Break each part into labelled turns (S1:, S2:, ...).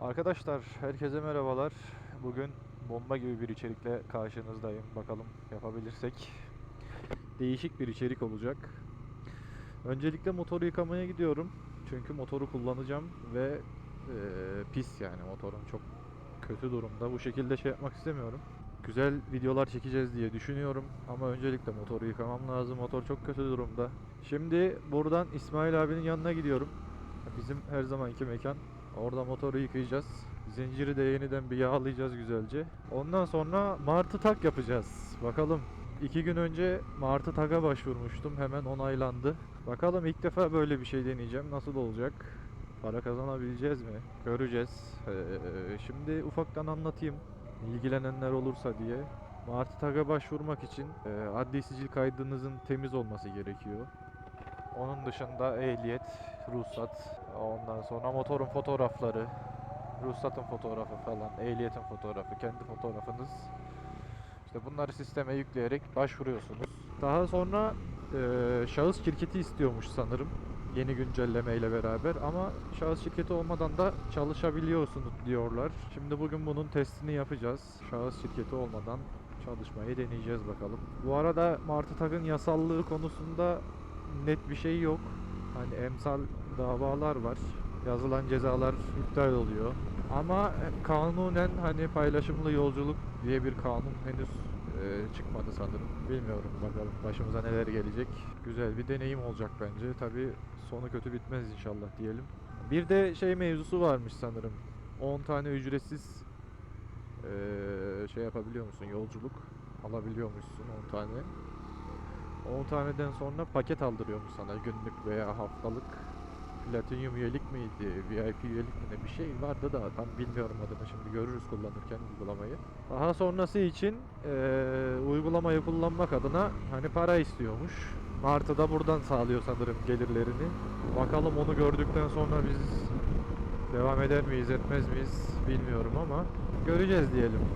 S1: Arkadaşlar herkese merhabalar. Bugün bomba gibi bir içerikle karşınızdayım. Bakalım yapabilirsek. Değişik bir içerik olacak. Öncelikle motoru yıkamaya gidiyorum. Çünkü motoru kullanacağım ve eee, pis yani motorum çok kötü durumda. Bu şekilde şey yapmak istemiyorum. Güzel videolar çekeceğiz diye düşünüyorum ama öncelikle motoru yıkamam lazım. Motor çok kötü durumda. Şimdi buradan İsmail abinin yanına gidiyorum. Bizim her zamanki mekan. Orada motoru yıkayacağız. Zinciri de yeniden bir yağlayacağız güzelce. Ondan sonra Martı tak yapacağız. Bakalım. İki gün önce Martı taka başvurmuştum. Hemen onaylandı. Bakalım ilk defa böyle bir şey deneyeceğim. Nasıl olacak? Para kazanabileceğiz mi? Göreceğiz. Ee, şimdi ufaktan anlatayım. İlgilenenler olursa diye. Martı taka başvurmak için e, adli sicil kaydınızın temiz olması gerekiyor. Onun dışında ehliyet, ruhsat, ondan sonra motorun fotoğrafları, ruhsatın fotoğrafı falan, ehliyetin fotoğrafı, kendi fotoğrafınız. İşte bunları sisteme yükleyerek başvuruyorsunuz. Daha sonra eee, şahıs şirketi istiyormuş sanırım. Yeni güncelleme ile beraber ama şahıs şirketi olmadan da çalışabiliyorsunuz diyorlar. Şimdi bugün bunun testini yapacağız. Şahıs şirketi olmadan çalışmayı deneyeceğiz bakalım. Bu arada Martı Tak'ın yasallığı konusunda net bir şey yok. Hani emsal davalar var. Yazılan cezalar iptal oluyor. Ama e, kanunen hani paylaşımlı yolculuk diye bir kanun henüz e, çıkmadı sanırım. Bilmiyorum bakalım başımıza neler gelecek. Güzel bir deneyim olacak bence. Tabi sonu kötü bitmez inşallah diyelim. Bir de şey mevzusu varmış sanırım. 10 tane ücretsiz e, şey yapabiliyor musun yolculuk alabiliyormuşsun 10 tane. 10 taneden sonra paket aldırıyormuş sana günlük veya haftalık. Platinum üyelik miydi, VIP üyelik mi ne bir şey vardı da tam bilmiyorum adını şimdi görürüz kullanırken uygulamayı. Daha sonrası için eee, uygulamayı kullanmak adına hani para istiyormuş. Martı da buradan sağlıyor sanırım gelirlerini. Bakalım onu gördükten sonra biz devam eder miyiz etmez miyiz bilmiyorum ama göreceğiz diyelim.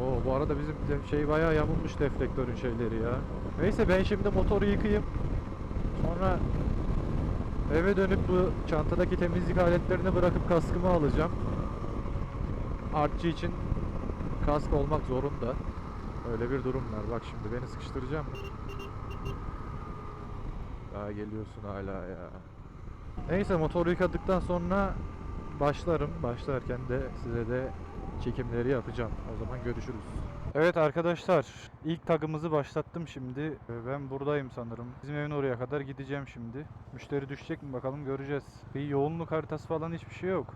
S1: Oo bu arada bizim şey bayağı yamulmuş deflektörün şeyleri ya. Neyse ben şimdi motoru yıkayayım. Sonra eve dönüp bu çantadaki temizlik aletlerini bırakıp kaskımı alacağım. Artçı için kask olmak zorunda. Öyle bir durum var. Bak şimdi beni sıkıştıracağım. Daha geliyorsun hala ya. Neyse motoru yıkadıktan sonra başlarım. Başlarken de size de çekimleri yapacağım. O zaman görüşürüz. Evet arkadaşlar, ilk tagımızı başlattım şimdi. Ee, Ben buradayım sanırım. Bizim evin oraya kadar gideceğim şimdi. Müşteri düşecek mi bakalım göreceğiz. Bir yoğunluk haritası falan hiçbir şey yok.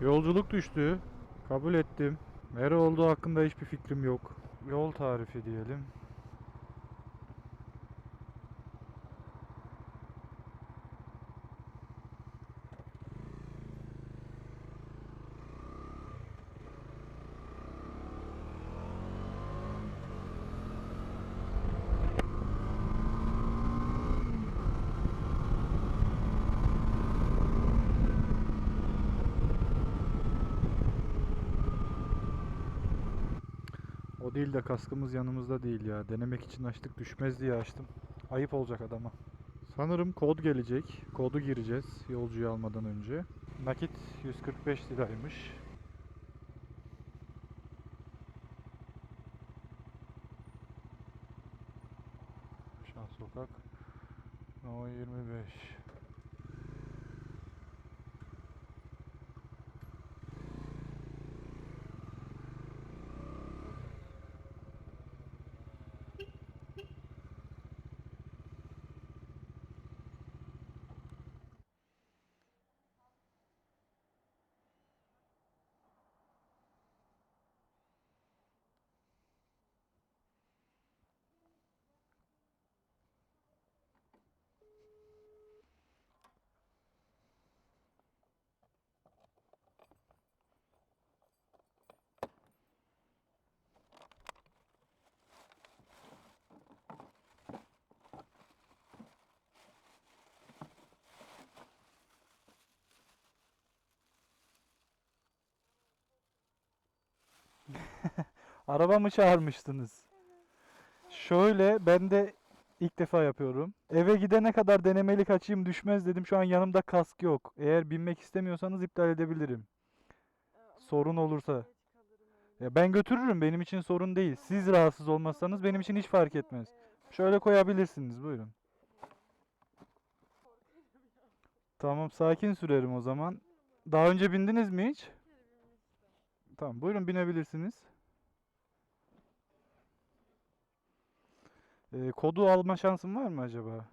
S1: Yolculuk düştü. Kabul ettim. Nere olduğu hakkında hiçbir fikrim yok. Yol tarifi diyelim. O değil de kaskımız yanımızda değil ya. Denemek için açtık düşmez diye açtım. Ayıp olacak adama. Sanırım kod gelecek. Kodu gireceğiz yolcuyu almadan önce. Nakit 145 liraymış. Araba mı çağırmıştınız? Şöyle ben de ilk defa yapıyorum. Eve gidene kadar denemelik açayım düşmez dedim. Şu an yanımda kask yok. Eğer binmek istemiyorsanız iptal edebilirim. Sorun olursa. Ya ben götürürüm benim için sorun değil. Siz rahatsız olmazsanız benim için hiç fark etmez. Şöyle koyabilirsiniz buyurun. Tamam sakin sürerim o zaman. Daha önce bindiniz mi hiç? Tamam buyurun binebilirsiniz. Ee, kodu alma şansım var mı acaba?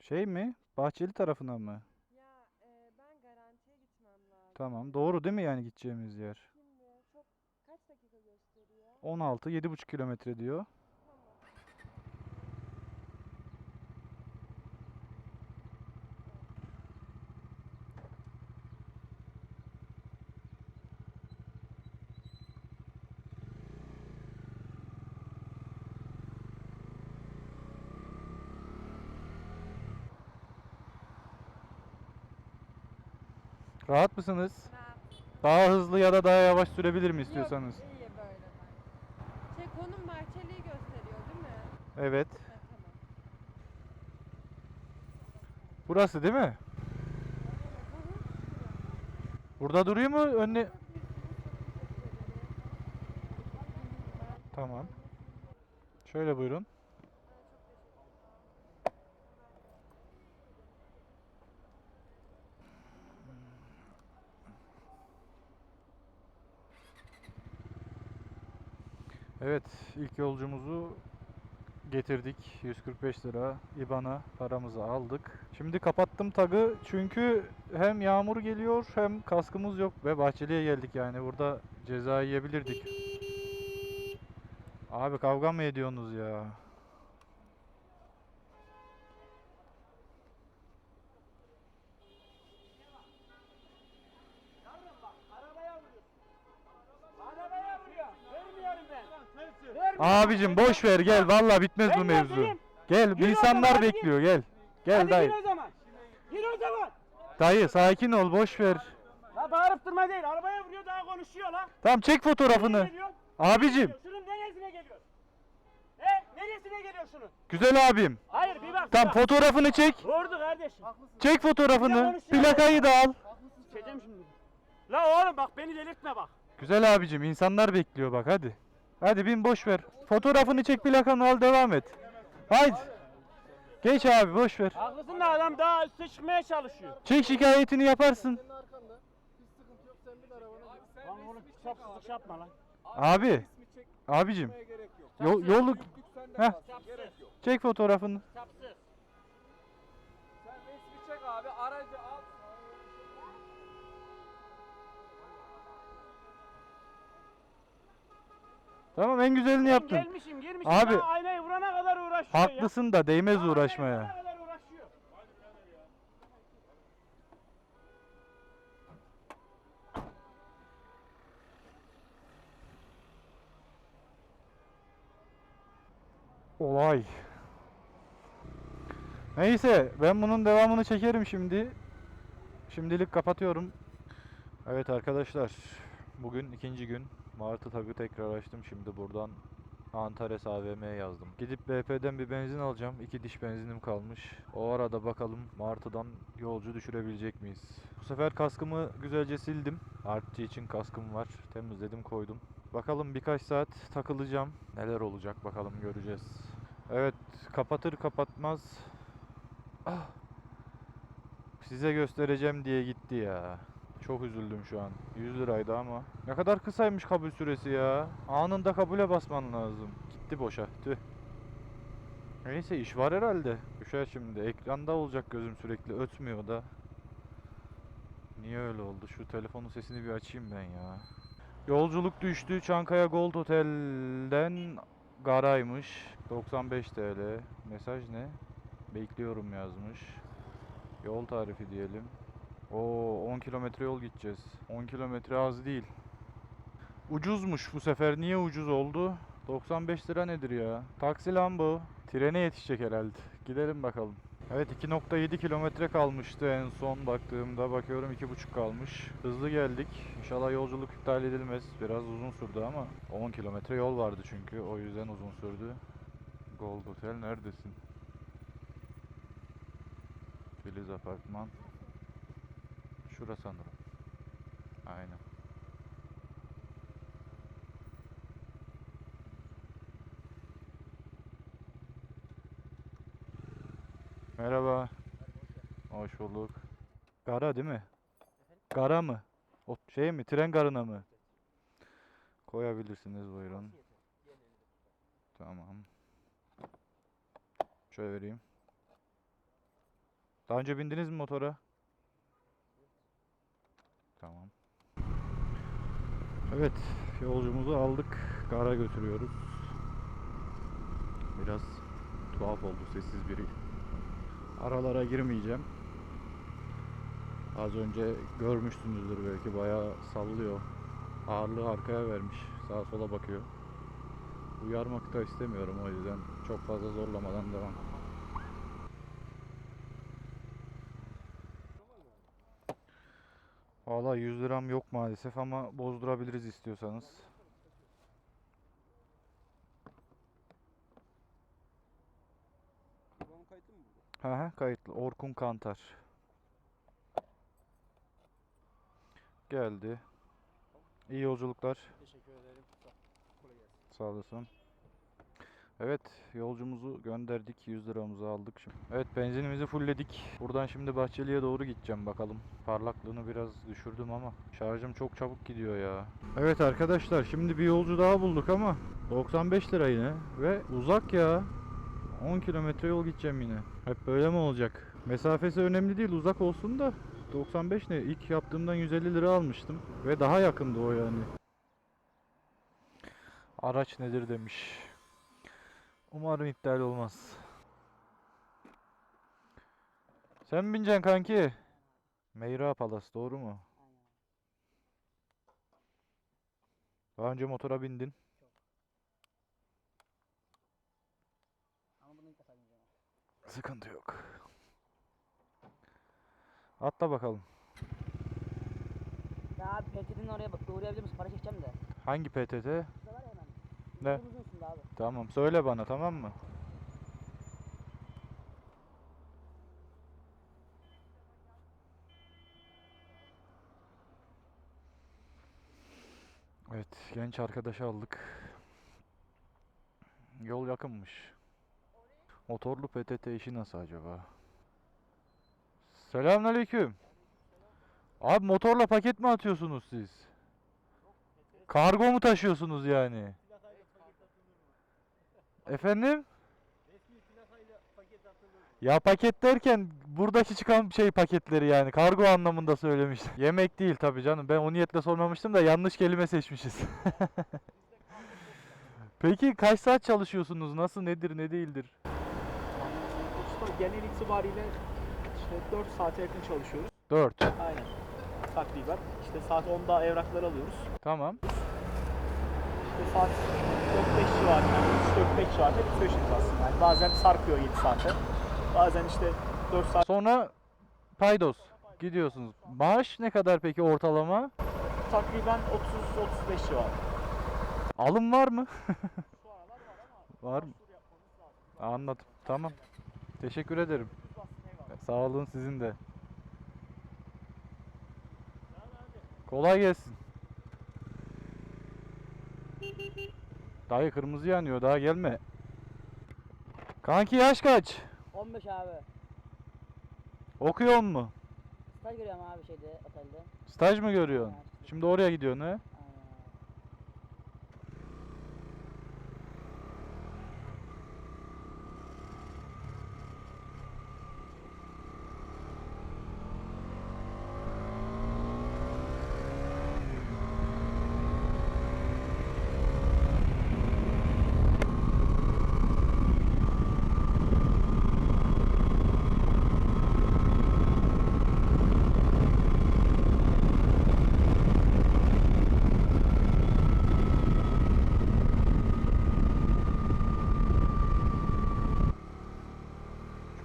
S1: Şey mi? Bahçeli tarafına mı?
S2: Ya e, ben garantiye gitmem lazım.
S1: Tamam. Doğru değil mi yani gideceğimiz yer?
S2: Şimdi çok kaç dakika gösteriyor?
S1: 16 7,5 kilometre diyor. Rahat mısınız? Daha hızlı ya da daha yavaş sürebilir mi istiyorsanız?
S2: Yok, iyi böyle ben. Şey konum Bahçeli'yi gösteriyor değil mi?
S1: Evet.
S2: Ha, tamam.
S1: Burası değil mi? Burada duruyor mu? Önüne... Tamam. Şöyle buyurun. Evet, ilk yolcumuzu getirdik. 145 lira IBAN'a paramızı aldık. Şimdi kapattım tagı çünkü hem yağmur geliyor hem kaskımız yok ve Bahçeli'ye geldik yani burada ceza yiyebilirdik. Abi kavga mı ediyorsunuz ya? Abicim boş ver gel valla bitmez bu
S3: Ben
S1: mevzu.
S3: geldim.
S1: Gel
S3: Yürü o
S1: insanlar
S3: zaman,
S1: bekliyor gel. Gel
S3: Hadi
S1: dayı.
S3: gir o zaman. Gir o zaman.
S1: Dayı sakin ol boş ver.
S3: La bağırıp durma değil. Arabaya vuruyor daha konuşuyor la.
S1: Tamam çek fotoğrafını.
S3: geliyor?
S1: Abicim
S3: Şunun neresine geliyor? He? Neresine geliyor şunun?
S1: güzel abim.
S3: Hayır bir bak. bir
S1: Tamam fotoğrafını çek.
S3: Doğrudu kardeşim.
S1: Çek fotoğrafını. Plakayı da al.
S3: Çekeceğim şimdi. La oğlum bak beni delirtme bak.
S1: Güzel abicim insanlar bekliyor bak hadi. Hadi bin boş ver. Fotoğrafını çek plakanı al devam et. Haydi. Geç abi boş ver.
S3: Haklısın da adam daha üste çıkmaya çalışıyor.
S1: Çek şikayetini yaparsın.
S3: Lan oğlum sapsızlık yapma lan.
S1: Abi. Abicim. Yol, yolluk. Heh. Çek fotoğrafını. Tamam en güzelini
S3: Ben
S1: yaptın.
S3: gelmişim girmişim
S1: Abi.
S3: daha aynayı vurana kadar uğraşıyor ya.
S1: Haklısın da değmez
S3: aynayı
S1: uğraşmaya.
S3: vurana kadar uğraşıyor.
S1: Olay. Neyse ben bunun devamını çekerim şimdi. Şimdilik kapatıyorum. Evet arkadaşlar. Bugün ikinci gün. Martı tagı tekrar açtım. Şimdi buradan Antares AVM'ye yazdım. Gidip BP'den bir benzin alacağım. İki diş benzinim kalmış. O arada bakalım Martı'dan yolcu düşürebilecek miyiz? Bu sefer kaskımı güzelce sildim. Artçı için kaskım var. Temizledim koydum. Bakalım birkaç saat takılacağım. Neler olacak bakalım göreceğiz. Evet kapatır kapatmaz. Ah. Size göstereceğim diye gitti ya. Çok üzüldüm şu an. 100 liraydı ama. Ne kadar kısaymış kabul süresi ya. Anında kabule basman lazım. Gitti boşa. Tüh. Neyse iş var herhalde. Düşer şimdi. Ekranda olacak gözüm sürekli. Ötmüyor da. Niye öyle oldu? Şu telefonun sesini bir açayım ben ya. Yolculuk düştü. Çankaya Gold Otel'den Garaymış. 95 TL. Mesaj ne? Bekliyorum yazmış. Yol tarifi diyelim. Oo 10 kilometre yol gideceğiz. 10 kilometre az değil. Ucuzmuş bu sefer. Niye ucuz oldu? 95 lira nedir ya? Taksi lan bu. Trene yetişecek herhalde. Gidelim bakalım. Evet 2.7 kilometre kalmıştı en son baktığımda. Bakıyorum 2.5 kalmış. Hızlı geldik. İnşallah yolculuk iptal edilmez. Biraz uzun sürdü ama 10 kilometre yol vardı çünkü. O yüzden uzun sürdü. Gold Hotel neredesin? Filiz Apartman. Şura sanırım. Aynen. Merhaba. Hoş bulduk. Gara değil mi? Gara mı? O şey mi? Tren garına mı? Koyabilirsiniz buyurun. Tamam. Şöyle vereyim. Daha önce bindiniz mi motora? Tamam. Evet, yolcumuzu aldık. Gara götürüyoruz. Biraz tuhaf oldu sessiz biri. Aralara girmeyeceğim. Az önce görmüşsünüzdür belki bayağı sallıyor. Ağırlığı arkaya vermiş. Sağa sola bakıyor. Uyarmak da istemiyorum o yüzden çok fazla zorlamadan devam. Valla 100 liram yok maalesef ama bozdurabiliriz istiyorsanız.
S4: Babamın kayıtlı mı burada?
S1: Hı hı kayıtlı. Orkun Kantar. Geldi. İyi yolculuklar.
S4: Teşekkür ederim. Sağ
S1: olasın. Evet, yolcumuzu gönderdik. 100 liramızı aldık şimdi. Evet, benzinimizi fullledik. Buradan şimdi Bahçeli'ye doğru gideceğim bakalım. Parlaklığını biraz düşürdüm ama şarjım çok çabuk gidiyor ya. Evet arkadaşlar, şimdi bir yolcu daha bulduk ama 95 lira yine ve uzak ya. 10 kilometre yol gideceğim yine. Hep böyle mi olacak? Mesafesi önemli değil, uzak olsun da 95 ne? İlk yaptığımdan 150 lira almıştım ve daha yakındı o yani. Araç nedir demiş. Umarım iptal olmaz. Sen mi bineceksin kanki? Meyra Palas doğru mu? Daha önce motora bindin. Sıkıntı yok. Atla bakalım.
S3: Ya abi PTT'nin oraya bak uğrayabilir misin? Para çekeceğim de.
S1: Hangi PTT?
S3: Şurada var ya hemen.
S1: Ne? Tamam söyle bana tamam mı? Evet genç arkadaşı aldık. Yol yakınmış. Motorlu PTT işi nasıl acaba? Selamünaleyküm. Abi motorla paket mi atıyorsunuz siz? Kargo mu taşıyorsunuz yani? Efendim? Ya paket derken buradaki çıkan şey paketleri yani kargo anlamında söylemiştim. Yemek değil tabii canım. Ben o niyetle sormamıştım da yanlış kelime seçmişiz. Peki kaç saat çalışıyorsunuz? Nasıl nedir ne değildir?
S5: Usta genel itibariyle işte 4 saate yakın çalışıyoruz.
S1: 4.
S5: Aynen. Takriben. İşte saat 10'da evrakları alıyoruz.
S1: Tamam.
S5: İşte saat 4-5 civarında, 3-4-5 civarında bitiyor işimiz aslında. Yani bazen sarkıyor 7 saate. Bazen işte 4 saat
S1: Sonra paydos gidiyorsunuz. Maaş ne kadar peki ortalama?
S5: takriben 30-35 civarı.
S1: Alım var mı?
S5: Var
S1: mı? Anladım. Tamam. Teşekkür ederim. Sağ olun sizin de. Kolay gelsin. Dayı kırmızı yanıyor daha gelme. Kanki yaş kaç?
S3: 15 abi.
S1: Okuyor mu?
S3: Staj görüyorum abi şeyde otelde.
S1: Staj mı görüyorsun? Şimdi oraya gidiyorsun he?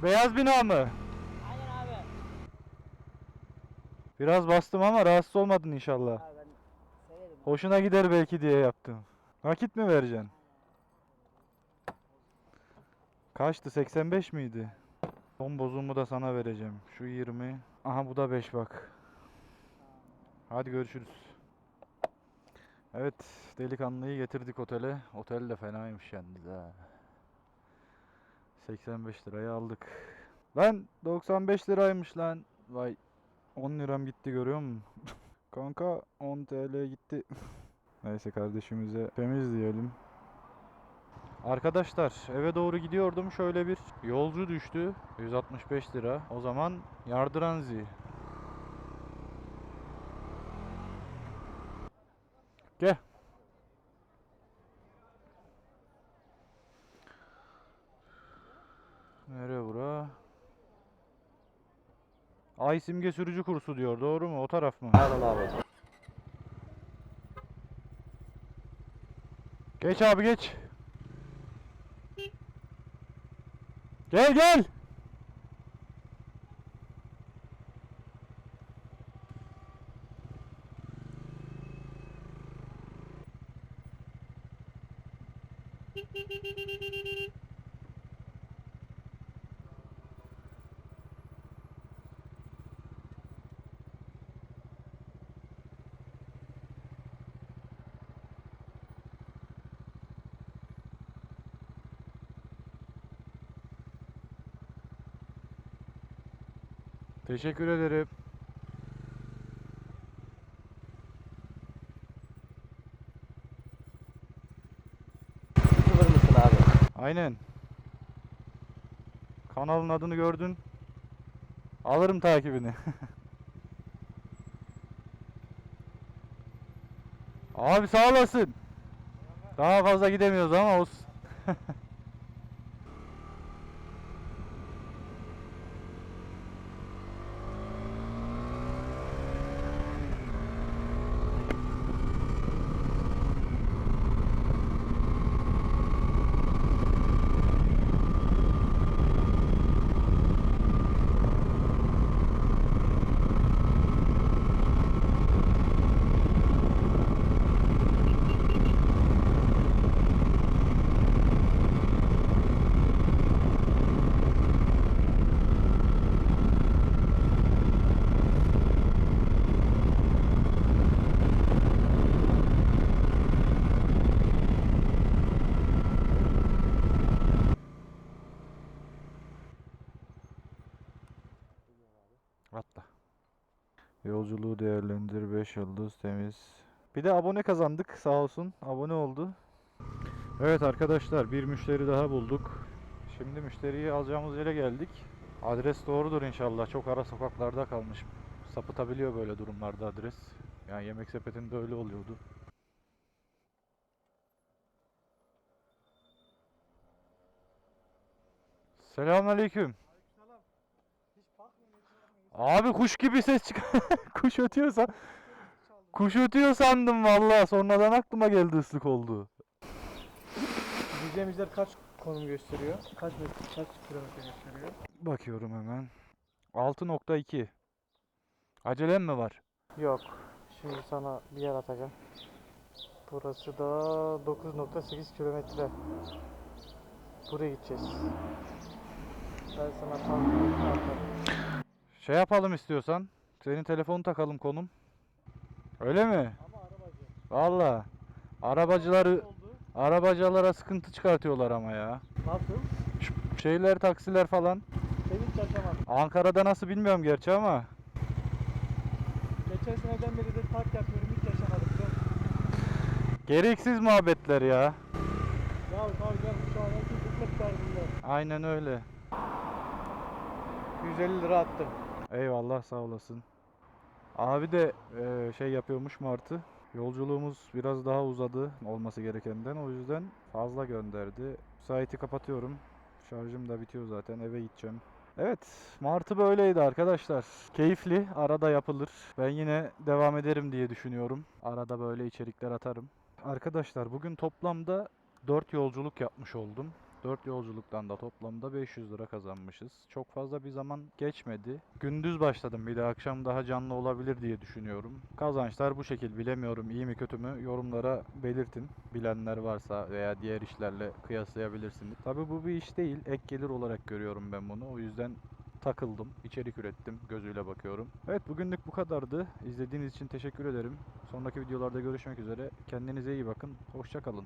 S1: Beyaz bina mı?
S3: Aynen abi.
S1: Biraz bastım ama rahatsız olmadın inşallah.
S3: Abi ben severim.
S1: Hoşuna gider belki diye yaptım. Nakit mi vereceksin? Kaçtı? 85 miydi? Son bozumu da sana vereceğim. Şu 20. Aha bu da 5 bak. Hadi görüşürüz. Evet, delikanlıyı getirdik otele. Otel de fenaymış yalnız ha. 85 liraya aldık. Lan 95 liraymış lan. Vay 10 liram gitti görüyor musun? Kanka 10 TL gitti. Neyse kardeşimize temiz diyelim. Arkadaşlar eve doğru gidiyordum. Şöyle bir yolcu düştü. 165 lira. O zaman yardıranzi. Ay simge sürücü kursu diyor. Doğru mu? O taraf mı?
S4: Aynen abi.
S1: Geç abi geç. Gel gel. Teşekkür ederim.
S4: Sıfır mısın abi?
S1: Aynen. Kanalın adını gördün. Alırım takibini. Abi sağ olasın. Daha fazla gidemiyoruz ama olsun. Atla. Yolculuğu değerlendir 5 yıldız temiz. Bir de abone kazandık sağ olsun. Abone oldu. Evet arkadaşlar bir müşteri daha bulduk. Şimdi müşteriyi alacağımız yere geldik. Adres doğrudur inşallah. Çok ara sokaklarda kalmış. Sapıtabiliyor böyle durumlarda adres. Yani yemek sepetinde öyle oluyordu. Selamünaleyküm. Abi kuş gibi ses çık. kuş ötüyorsa kuş ötüyor sandım vallahi. Sonradan aklıma geldi ıslık oldu.
S5: Gideceğimiz yer kaç konum gösteriyor? Kaç metre, kaç kilometre gösteriyor?
S1: Bakıyorum hemen. 6.2. Acelem mi var?
S5: Yok. Şimdi sana bir yer atacağım. Burası da 9.8 kilometre. Buraya gideceğiz. Ben sana tam atarım.
S1: Şey yapalım istiyorsan. Senin telefonu takalım konum. Öyle mi?
S5: Ama arabacı.
S1: Valla. Arabacıları arabacılara sıkıntı çıkartıyorlar ama ya.
S5: Nasıl?
S1: Şu şeyler taksiler falan.
S5: Ben hiç yaşamadım.
S1: Ankara'da nasıl bilmiyorum gerçi ama.
S5: Geçen seneden beri de park yapıyorum hiç yaşamadım.
S1: Gereksiz muhabbetler ya.
S5: Ya canım şu an hükmet derdinde.
S1: Aynen öyle.
S5: 150 lira attım.
S1: Eyvallah sağ olasın. Abi de eee, şey yapıyormuş Martı. Yolculuğumuz biraz daha uzadı olması gerekenden. O yüzden fazla gönderdi. Saiti kapatıyorum. Şarjım da bitiyor zaten. Eve gideceğim. Evet, Martı böyleydi arkadaşlar. Keyifli, arada yapılır. Ben yine devam ederim diye düşünüyorum. Arada böyle içerikler atarım. Arkadaşlar bugün toplamda 4 yolculuk yapmış oldum. 4 yolculuktan da toplamda 500 lira kazanmışız. Çok fazla bir zaman geçmedi. Gündüz başladım bir de akşam daha canlı olabilir diye düşünüyorum. Kazançlar bu şekil bilemiyorum iyi mi kötü mü yorumlara belirtin. Bilenler varsa veya diğer işlerle kıyaslayabilirsiniz. Tabi bu bir iş değil ek gelir olarak görüyorum ben bunu. O yüzden takıldım, içerik ürettim, gözüyle bakıyorum. Evet bugünlük bu kadardı. İzlediğiniz için teşekkür ederim. Sonraki videolarda görüşmek üzere. Kendinize iyi bakın. Hoşça kalın.